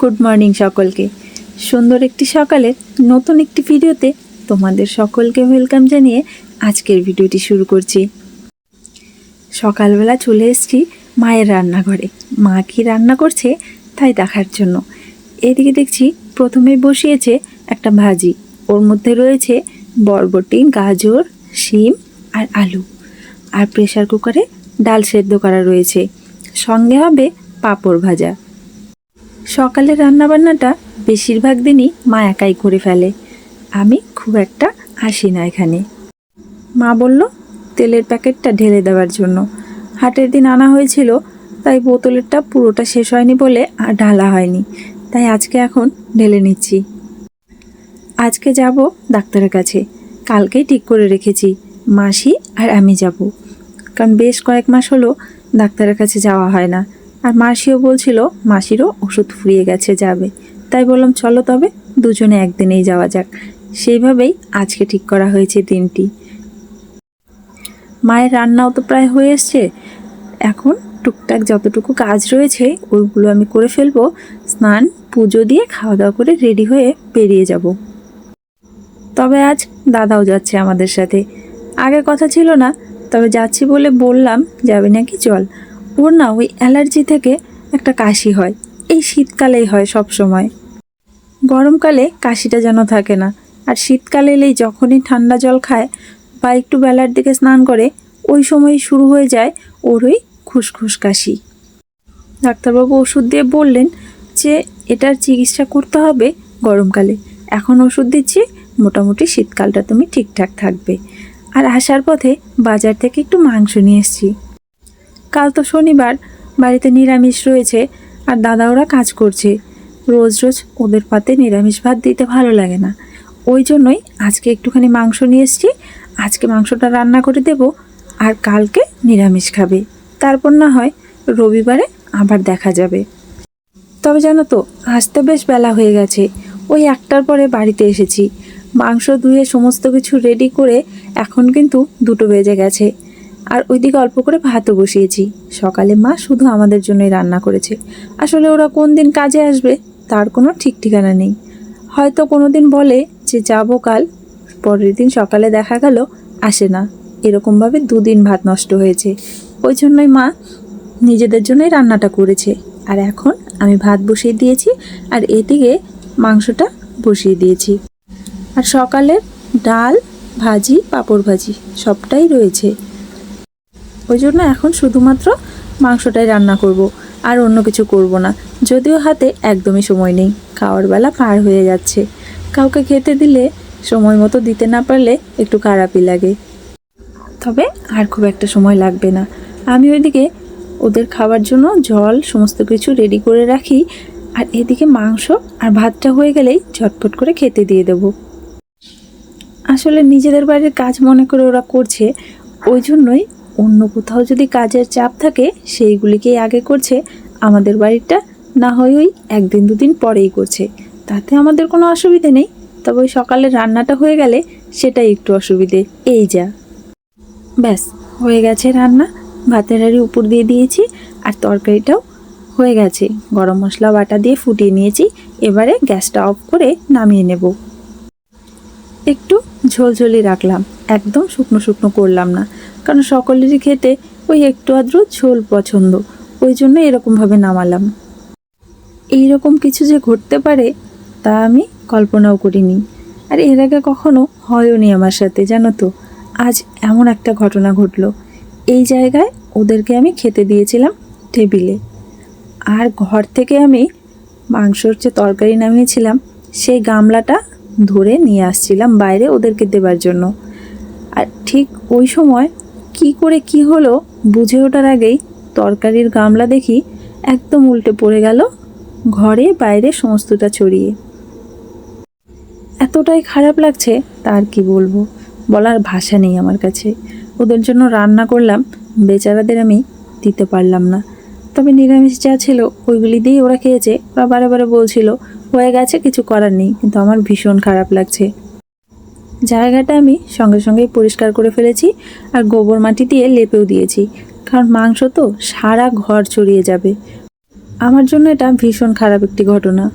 Good morning সকলকে। সুন্দর একটি সকালের নতুন একটি ভিডিওতে তোমাদের সকলকে ওয়েলকাম জানিয়ে আজকের ভিডিওটি শুরু করছি। সকালবেলা চলে এসেছি মায়ের রান্নাঘরে। মা কি রান্না করছে তাই দেখার জন্য। এদিকে দেখছি প্রথমেই বসিয়েছে একটা ভাজি। ওর মধ্যে রয়েছে বরবটি, গাজর, শিম আর আলু। আর প্রেসার কুকারে ডাল সেদ্ধ করা রয়েছে। সঙ্গে হবে পাঁপড় ভাজা। সকালে রান্নাবান্নাটা বেশিরভাগ দিনই মা একাই করে ফেলে। আমি খুব একটা আসি না এখানে। মা বলল, তেলের প্যাকেটটা ঢেলে দেওয়ার জন্য। হাটের দিন আনা হয়েছিল, তাই বোতলেরটা পুরোটা শেষ হয়নি বলে আর ঢালা হয়নি। তাই আজকে এখন ঢেলে নিচ্ছি। আজকে যাব ডাক্তারের কাছে। কালকেই ঠিক করে রেখেছি। মাসি আর আমি যাব। কারণ বেশ কয়েক মাস হলো ডাক্তারের কাছে যাওয়া হয় না। আর মাসিও বলছিল, মাসিরও ওষুধ ফুরিয়ে গেছে, যাবে। তাই বললাম, চলো তবে, দুজনে একদিনেই যাওয়া যাক। সেইভাবেই আজকে ঠিক করা হয়েছে দিনটি। মায়ের রান্নাও তো প্রায় হয়ে এসছে। এখন টুকটাক যতটুকু কাজ রয়েছে ওইগুলো আমি করে ফেলব। স্নান, পুজো দিয়ে খাওয়া দাওয়া করে রেডি হয়ে বেরিয়ে যাব। তবে আজ দাদাও যাচ্ছে আমাদের সাথে। আগে কথা ছিল না, তবে যাচ্ছি বলে বললাম, যাবে নাকি? চল। ওর না ওই অ্যালার্জি থেকে একটা কাশি হয়। এই শীতকালেই হয় সব সময় গরমকালে কাশিটা যেন থাকে না। আর শীতকালে এলেই যখনই ঠান্ডা জল খায় বা একটু বেলার দিকে স্নান করে, ওই সময় শুরু হয়ে যায় ওর ওই খুসখুস কাশি। ডাক্তারবাবু ওষুধ দিয়ে বললেন যে, এটার চিকিৎসা করতে হবে গরমকালে। এখন ওষুধ দিচ্ছি, মোটামুটি শীতকালটা তুমি ঠিকঠাক থাকবে। আর আসার পথে বাজার থেকে একটু মাংস নিয়ে এসেছি। কাল তো শনিবার, বাড়িতে নিরামিষ রয়েছে আর দাদা ওরা কাজ করছে। রোজ রোজ ওদের পাতে নিরামিষ ভাত দিতে ভালো লাগে না। ওই জন্যই আজকে একটুখানি মাংস নিয়ে এসেছি, আজকে মাংসটা রান্না করে দেব আর কালকে নিরামিষ খাবে। তারপর না হয় রবিবারে আবার দেখা যাবে। তবে জানো তো আসতে বেশ বেলা হয়ে গেছে। ওই একটার পরে বাড়িতে এসেছি। মাংস ধুয়ে সমস্ত কিছু রেডি করে এখন কিন্তু দুটো বেজে গেছে। আর ওইদিকে অল্প করে ভাতও বসিয়েছি। সকালে মা শুধু আমাদের জন্যই রান্না করেছে। আসলে ওরা কোন দিন কাজে আসবে, তার কোনো ঠিক ঠিকানা নেই। হয়তো কোনো দিন বলে যে যাব কাল, পরের দিন সকালে দেখা গেল, আসে না। এরকমভাবে দুদিন ভাত নষ্ট হয়েছে। ওই জন্যই মা নিজেদের জন্যই রান্নাটা করেছে। আর এখন আমি ভাত বসিয়ে দিয়েছি, আর এদিকে মাংসটা বসিয়ে দিয়েছি। আর সকালে ডাল, ভাজি, পাঁপড় ভাজি সবটাই রয়েছে। ওই জন্য এখন শুধুমাত্র মাংসটাই রান্না করব, আর অন্য কিছু করব না। যদিও হাতে একদমই সময় নেই, খাওয়ার বেলা পার হয়ে যাচ্ছে। কাউকে খেতে দিলে সময় মতো দিতে না পারলে একটু খারাপই লাগে। তবে আর খুব একটা সময় লাগবে না। আমি ওইদিকে ওদের খাওয়ার জন্য জল, সমস্ত কিছু রেডি করে রাখি, আর এদিকে মাংস আর ভাতটা হয়ে গেলেই ঝটপট করে খেতে দিয়ে দেব। আসলে নিজেদের বাড়ির কাজ মনে করে ওরা করছে, ওই জন্যই অন্য কোথাও যদি কাজের চাপ থাকে, সেইগুলিকেই আগে করছে। আমাদের বাড়িটা না হয় ওই একদিন দুদিন পরেই করছে। তাতে আমাদের কোনো অসুবিধে নেই। তবে ওই সকালে রান্নাটা হয়ে গেলে সেটাই একটু অসুবিধে। এই যা। ব্যাস, হয়ে গেছে রান্না। ভাতের হাঁড়ি উপর দিয়ে দিয়েছি আর তরকারিটাও হয়ে গেছে। গরম মশলা বাটা দিয়ে ফুটিয়ে নিয়েছি। এবারে গ্যাসটা অফ করে নামিয়ে নেব। একটু ঝোলঝোলি রাখলাম। একদম শুকনো শুকনো করলাম না, কারণ সকলেরই খেতে ওই একটু আদ্র ঝোল পছন্দ, ওই জন্য এরকমভাবে নামালাম। এই রকম কিছু যে ঘটতে পারে, তা আমি কল্পনাও করিনি। আর এর আগে কখনো হয়ওনি আমার সাথে, জানো তো? আজ এমন একটা ঘটনা ঘটলো। এই জায়গায় ওদেরকে আমি খেতে দিয়েছিলাম টেবিলে। আর ঘর থেকে আমি মাংসর যে তরকারি নামিয়েছিলাম, সেই গামলাটা ধরে নিয়ে আসছিলাম বাইরে ওদেরকে দেবার জন্য। আর ঠিক ওই সময় কি করে কি হলো বুঝে ওঠার আগেই তরকারির গামলা দেখি একদম উল্টে পড়ে গেল ঘরে বাইরে সমস্তটা ছড়িয়ে। এতটাই খারাপ লাগছে, তার কি বলব? বলার ভাষা নেই আমার কাছে। ওদের জন্য রান্না করলাম, বেচারাদের আমি দিতে পারলাম না। তবে নিরামিষ যা ছিল, ওইগুলি দিয়েই ওরা খেয়েছে। ওরা বারে বারে বলছিল হয়ে গেছে, কিছু করার নেই। কিন্তু আমার ভীষণ খারাপ লাগছে। জায়গাটা আমি সঙ্গে সঙ্গেই পরিষ্কার করে ফেলেছি আর গোবর মাটি দিয়ে লেপেও দিয়েছি। কারণ মাংস তো সারা ঘর ছড়িয়ে যাবে। আমার জন্য এটা ভীষণ খারাপ একটি ঘটনা।